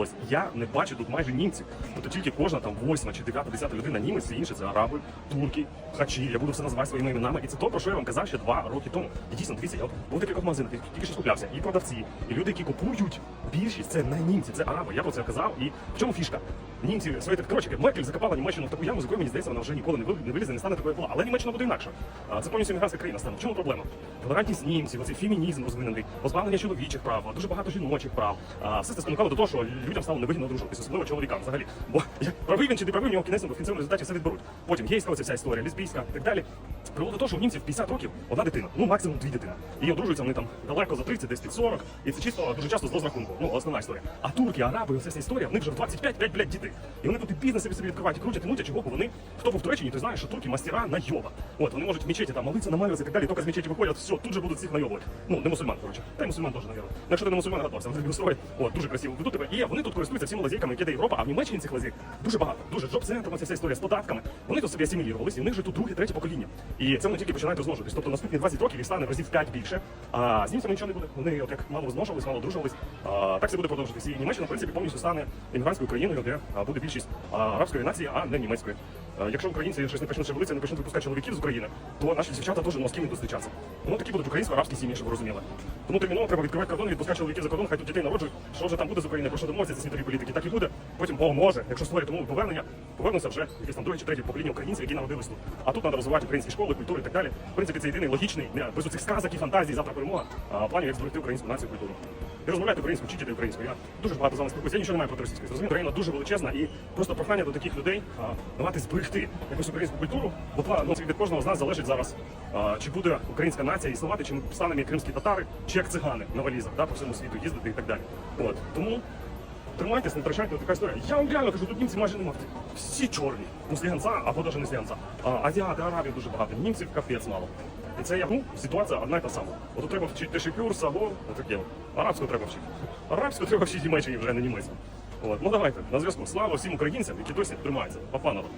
Ось я не бачу тут майже німців. Тобто тільки кожна там восьма чи дев'ята, десята людина німець, всі інші це араби, турки, хачі. Я буду все називати своїми іменами. І це то, про що я вам казав ще два роки тому. І дійсно, дивіться, я був в декількох магазинах, тільки що скуплявся. І продавці, і люди, які купують, більшість це не німці, це араби. Я про це казав. І в чому фішка? Німці свої так коротше, Меркель закопала Німеччину в таку яму, з якої мені здається, вона вже ніколи не вилізе, не стане такою була. Але Німеччина буде інакше. Це повністю іммігрантська країна стане. В чому проблема? Толерантність німців, оцей фемінізм розвинений, позбавлення чоловічих прав, дуже багато жіночих прав. Все це спонукало до того, що людям стало невигідно одружуватися, особливо чоловікам взагалі. Бо правий він чи не правий, в нього в кінцевому результаті все відберуть. Потім гейська оця вся історія, лесбійська і так далі. Привело до того, що в німців 50 років одна дитина, ну максимум дві дитини. І одружуються вони там далеко за 30, десь під 40. І це чисто дуже часто з розрахунку. Ну, основна історія. А турки, араби, вся історія, в них вже в 25 5, блядь, дітей. І вони тут і бізнес собі собі відкривають, і крутять, і мутять, чого бо вони, хто був в Туреччині, ти знаєш, що турки мастера на йоба. От, вони можуть в мечеті там молитися, намалюватися і так далі, тільки з мечеті виходять, все, тут же будуть всіх найобувати. Ну, не мусульман, коротше. Та й мусульман теж, навірно. Ну, Якщо ти не мусульман, готовся, вони тобі устроять. От, дуже красиво ведуть тебе. І вони тут користуються всіма лазейками, які дає Європа, а в Німеччині цих лазейк дуже багато. Дуже джоб-центром, ця вся історія з податками. Вони тут собі асимілірувалися, і в них же тут друге, третє покоління. І це вони тільки починають розмножуватись. Тобто наступні 20 років їх стане в разів 5 більше. А з німцями нічого не буде. Вони от як мало розмножувались, мало одружувались. А, так це буде продовжуватися. І Німеччина, в принципі, повністю стане іммігрантською країною, де буде більшість арабської нації, а не німецької. А, якщо українці щось не почнуть шевелитися, не почнуть випускати чоловіків з України, то наші дівчата теж ну, з ким будуть зустрічатися. Ну такі будуть українсько-арабські сім'ї, щоб ви розуміли. Тому терміново треба відкривати кордон відпускати чоловіків за кордон, хай тут дітей народжують. Що вже там буде з України, про що домовляться ці світові політики, так і буде. Потім, о, може, якщо створять умови повернення, повернуться вже якесь там друге чи третє покоління українців, які народились тут. А тут треба розвивати українські школи, культуру і так далі. В принципі, це єдиний логічний, не, без оцих сказок і фантазій, завтра перемога, планів, як зберегти українську націю культуру. І розмовляйте українською, вчите українською. Я дуже багато з вами спілкуюся. Я нічого не маю проти російської. Зрозумію, країна дуже величезна і просто прохання до таких людей а, давати зберегти якусь українську культуру. Бо ну, від кожного з нас залежить зараз, а, чи буде українська нація існувати, чи ми станемо як кримські татари, чи як цигани на валізах, да, по всьому світу їздити і так далі. От тому. Тримайтесь, не втрачайте така історія. Я вам реально кажу, тут німці майже немає. Всі чорні. Ну, сліганця або навіть не сліганця. Азіати, арабів дуже багато. Німців капець мало. І це ну, ситуація одна і та сама. От треба вчити дешепюр, або таке. Арабську треба вчити. Арабську треба вчити Німеччині вже не німецьку. От, ну давайте, на зв'язку. Слава всім українцям, які досі тримаються. Папа народ.